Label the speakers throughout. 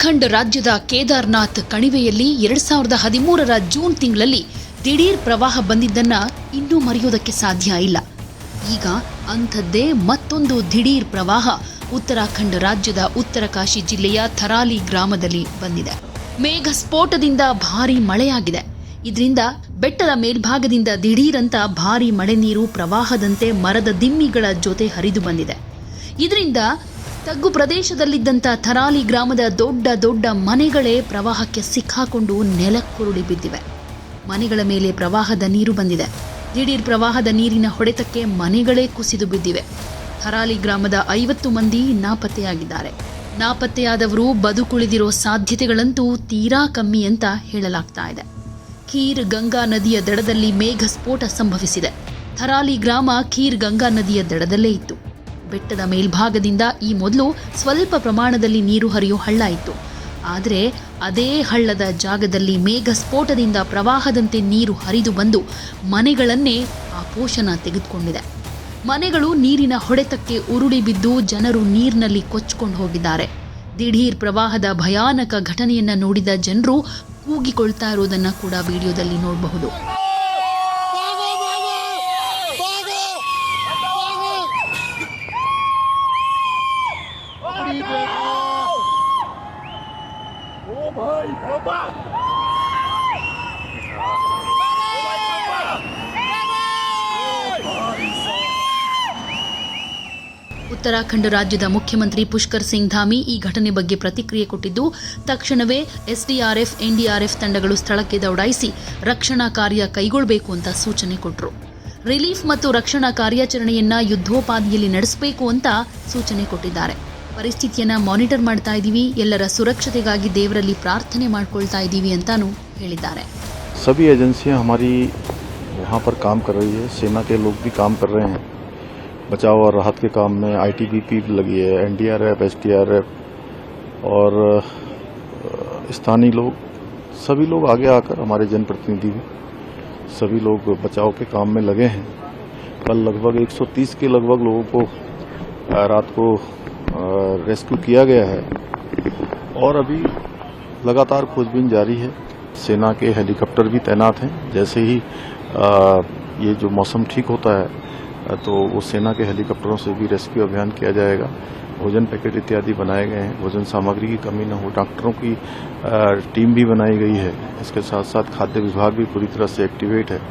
Speaker 1: ಉತ್ತರಾಖಂಡ್ ರಾಜ್ಯದ ಕೇದಾರ್ನಾಥ್ ಕಣಿವೆಯಲ್ಲಿ ಎರಡ್ ಸಾವಿರದ ಹದಿಮೂರರ ಜೂನ್ ತಿಂಗಳಲ್ಲಿ ದಿಢೀರ್ ಪ್ರವಾಹ ಬಂದಿದ್ದನ್ನ ಇನ್ನೂ ಮರೆಯೋದಕ್ಕೆ ಸಾಧ್ಯ ಇಲ್ಲ. ಈಗ ಅಂಥದ್ದೇ ಮತ್ತೊಂದು ದಿಢೀರ್ ಪ್ರವಾಹ ಉತ್ತರಾಖಂಡ್ ರಾಜ್ಯದ ಉತ್ತರಕಾಶಿ ಜಿಲ್ಲೆಯ ಥರಾಲಿ ಗ್ರಾಮದಲ್ಲಿ ಬಂದಿದೆ. ಮೇಘ ಸ್ಫೋಟದಿಂದ ಭಾರೀ ಮಳೆಯಾಗಿದೆ. ಇದರಿಂದ ಬೆಟ್ಟದ ಮೇಲ್ಭಾಗದಿಂದ ದಿಢೀರಂತ ಭಾರೀ ಮಳೆ ನೀರು ಪ್ರವಾಹದಂತೆ ಮರದ ದಿಮ್ಮಿಗಳ ಜೊತೆ ಹರಿದು ಬಂದಿದೆ. ಇದರಿಂದ ತಗ್ಗು ಪ್ರದೇಶದಲ್ಲಿದ್ದಂಥ ಥರಾಲಿ ಗ್ರಾಮದ ದೊಡ್ಡ ದೊಡ್ಡ ಮನೆಗಳೇ ಪ್ರವಾಹಕ್ಕೆ ಸಿಕ್ಕಾಕೊಂಡು ನೆಲಕ್ಕುರುಳಿ ಬಿದ್ದಿವೆ. ಮನೆಗಳ ಮೇಲೆ ಪ್ರವಾಹದ ನೀರು ಬಂದಿದೆ. ದಿಢೀರ್ ಪ್ರವಾಹದ ನೀರಿನ ಹೊಡೆತಕ್ಕೆ ಮನೆಗಳೇ ಕುಸಿದು ಬಿದ್ದಿವೆ. ಥರಾಲಿ ಗ್ರಾಮದ ಐವತ್ತು ಮಂದಿ ನಾಪತ್ತೆಯಾಗಿದ್ದಾರೆ. ನಾಪತ್ತೆಯಾದವರು ಬದುಕುಳಿದಿರೋ ಸಾಧ್ಯತೆಗಳಂತೂ ತೀರಾ ಕಮ್ಮಿ ಅಂತ ಹೇಳಲಾಗ್ತಾ ಇದೆ. ಖೀರ್ ಗಂಗಾ ನದಿಯ ದಡದಲ್ಲಿ ಮೇಘ ಸ್ಫೋಟ ಸಂಭವಿಸಿದೆ. ಥರಾಲಿ ಗ್ರಾಮ ಖೀರ್ ಗಂಗಾ ನದಿಯ ದಡದಲ್ಲೇ ಇತ್ತು. ಬೆಟ್ಟದ ಮೇಲ್ಭಾಗದಿಂದ ಈ ಮೊದಲು ಸ್ವಲ್ಪ ಪ್ರಮಾಣದಲ್ಲಿ ನೀರು ಹರಿಯೋ ಹಳ್ಳ ಇತ್ತು. ಆದರೆ ಅದೇ ಹಳ್ಳದ ಜಾಗದಲ್ಲಿ ಮೇಘ ಸ್ಫೋಟದಿಂದ ಪ್ರವಾಹದಂತೆ ನೀರು ಹರಿದು ಬಂದು ಮನೆಗಳನ್ನೇ ಆ ಪೋಷಣ ತೆಗೆದುಕೊಂಡಿದೆ. ಮನೆಗಳು ನೀರಿನ ಹೊಡೆತಕ್ಕೆ ಉರುಳಿ ಬಿದ್ದು ಜನರು ನೀರಿನಲ್ಲಿ ಕೊಚ್ಕೊಂಡು ಹೋಗಿದ್ದಾರೆ. ದಿಢೀರ್ ಪ್ರವಾಹದ ಭಯಾನಕ ಘಟನೆಯನ್ನು ನೋಡಿದ ಜನರು ಕೂಗಿಕೊಳ್ತಾ ಇರೋದನ್ನು ಕೂಡ ವಿಡಿಯೋದಲ್ಲಿ ನೋಡಬಹುದು. ಉತ್ತರಾಖಂಡ ರಾಜ್ಯದ ಮುಖ್ಯಮಂತ್ರಿ ಪುಷ್ಕರ್ ಸಿಂಗ್ ಧಾಮಿ ಈ ಘಟನೆ ಬಗ್ಗೆ ಪ್ರತಿಕ್ರಿಯೆ ಕೊಟ್ಟಿದ್ದು, ತಕ್ಷಣವೇ ಎಸ್ಡಿಆರ್ಎಫ್, ಎನ್ಡಿಆರ್ಎಫ್ ತಂಡಗಳು ಸ್ಥಳಕ್ಕೆ ದೌಡಾಯಿಸಿ ರಕ್ಷಣಾ ಕಾರ್ಯ ಕೈಗೊಳ್ಳಬೇಕು ಅಂತ ಸೂಚನೆ ಕೊಟ್ಟರು ರಿಲೀಫ್ ಮತ್ತು ರಕ್ಷಣಾ ಕಾರ್ಯಾಚರಣೆಯನ್ನ ಯುದ್ಧೋಪಾದಿಯಲ್ಲಿ ನಡೆಸಬೇಕು ಅಂತ ಸೂಚನೆ ಕೊಟ್ಟಿದ್ದಾರೆ. ಪರಿಸ್ಥಿತಿಯನ್ನ ಮಾನಿಟರ್ ಮಾಡ್ತಾ ಇದ್ದೀವಿ ಎಲ್ಲರ ಸುರಕ್ಷತೆಗಾಗಿ ದೇವರಲ್ಲಿ ಪ್ರಾರ್ಥನೆ ಮಾಡ್ಕೊಳ್ತಾ ಇದ್ದೀವಿ ಅಂತಾನೂ ಹೇಳಿದ್ದಾರೆ
Speaker 2: सभी एजेंसियां हमारी वहाँ पर काम कर रही है सेना के लोग भी काम कर रहे हैं बचाव और राहत के काम में आईटीबीपी भी लगी है एनडीआरएफ एसडीआरएफ और अ, स्थानीय लोग सभी लोग आगे आकर हमारे जनप्रतिनिधि भी सभी लोग बचाव के काम में लगे हैं कल लगभग 130 के लगभग लोगों को अ, रात को अ, रेस्क्यू किया गया है और अभी लगातार खोजबीन जारी है सेना के हेलीकॉप्टर भी तैनात हैं जैसे ही अ, ये जो मौसम ठीक होता है अ, तो वो सेना के हेलीकॉप्टरों से भी रेस्क्यू अभियान किया जाएगा भोजन पैकेट इत्यादि बनाए गए हैं भोजन सामग्री की कमी न हो डॉक्टरों की अ, टीम भी बनाई गई है इसके साथ साथ खाद्य विभाग भी पूरी तरह से एक्टिवेट है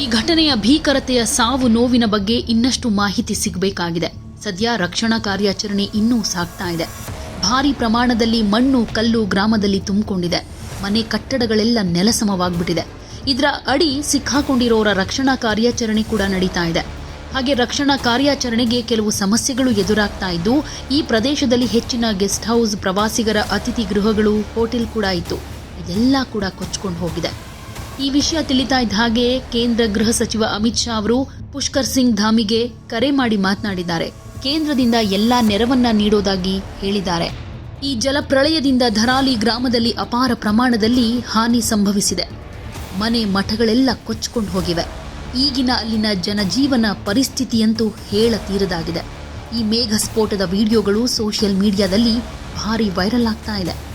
Speaker 1: ಈ ಘಟನೆಯ ಭೀಕರತೆಯ ಸಾವು ನೋವಿನ ಬಗ್ಗೆ ಇನ್ನಷ್ಟು ಮಾಹಿತಿ ಸಿಗಬೇಕಾಗಿದೆ ಸದ್ಯ ರಕ್ಷಣಾ ಕಾರ್ಯಾಚರಣೆ ಇನ್ನೂ ಸಾಗ್ತಾ ಇದೆ. ಭಾರಿ ಪ್ರಮಾಣದಲ್ಲಿ ಮಣ್ಣು, ಕಲ್ಲು ಗ್ರಾಮದಲ್ಲಿ ತುಂಬಿಕೊಂಡಿದೆ. ಮನೆ ಕಟ್ಟಡಗಳೆಲ್ಲ ನೆಲಸಮವಾಗ್ಬಿಟ್ಟಿದೆ. ಇದರ ಅಡಿ ಸಿಕ್ಕಾಕೊಂಡಿರೋರ ರಕ್ಷಣಾ ಕಾರ್ಯಾಚರಣೆ ಕೂಡ ನಡೀತಾ ಇದೆ. ಹಾಗೆ ರಕ್ಷಣಾ ಕಾರ್ಯಾಚರಣೆಗೆ ಕೆಲವು ಸಮಸ್ಯೆಗಳು ಎದುರಾಗ್ತಾ ಇದ್ದು, ಈ ಪ್ರದೇಶದಲ್ಲಿ ಹೆಚ್ಚಿನ ಗೆಸ್ಟ್ ಹೌಸ್, ಪ್ರವಾಸಿಗರ ಅತಿಥಿ ಗೃಹಗಳು, ಹೋಟೆಲ್ ಕೂಡ ಇತ್ತು. ಇದೆಲ್ಲ ಕೂಡ ಕೊಚ್ಕೊಂಡು ಹೋಗಿದೆ. ಈ ವಿಷಯ ತಿಳಿತಾ ಇದ್ದ ಹಾಗೆ ಕೇಂದ್ರ ಗೃಹ ಸಚಿವ ಅಮಿತ್ ಶಾ ಅವರು ಪುಷ್ಕರ್ ಸಿಂಗ್ ಧಾಮಿಗೆ ಕರೆ ಮಾಡಿ ಮಾತನಾಡಿದ್ದಾರೆ. ಕೇಂದ್ರದಿಂದ ಎಲ್ಲಾ ನೆರವನ್ನ ನೀಡೋದಾಗಿ ಹೇಳಿದ್ದಾರೆ. ಈ ಜಲಪ್ರಳಯದಿಂದ ಧರಾಲಿ ಗ್ರಾಮದಲ್ಲಿ ಅಪಾರ ಪ್ರಮಾಣದಲ್ಲಿ ಹಾನಿ ಸಂಭವಿಸಿದೆ. ಮನೆ ಮಠಗಳೆಲ್ಲ ಕೊಚ್ಕೊಂಡು ಹೋಗಿವೆ. ಈಗಿನ ಅಲ್ಲಿನ ಜನಜೀವನ ಪರಿಸ್ಥಿತಿಯಂತೂ ಹೇಳತೀರದಾಗಿದೆ. ಈ ಮೇಘ ಸ್ಫೋಟದ ವಿಡಿಯೋಗಳು ಸೋಷಿಯಲ್ ಮೀಡಿಯಾದಲ್ಲಿ ಭಾರಿ ವೈರಲ್ ಆಗ್ತಾ ಇದೆ.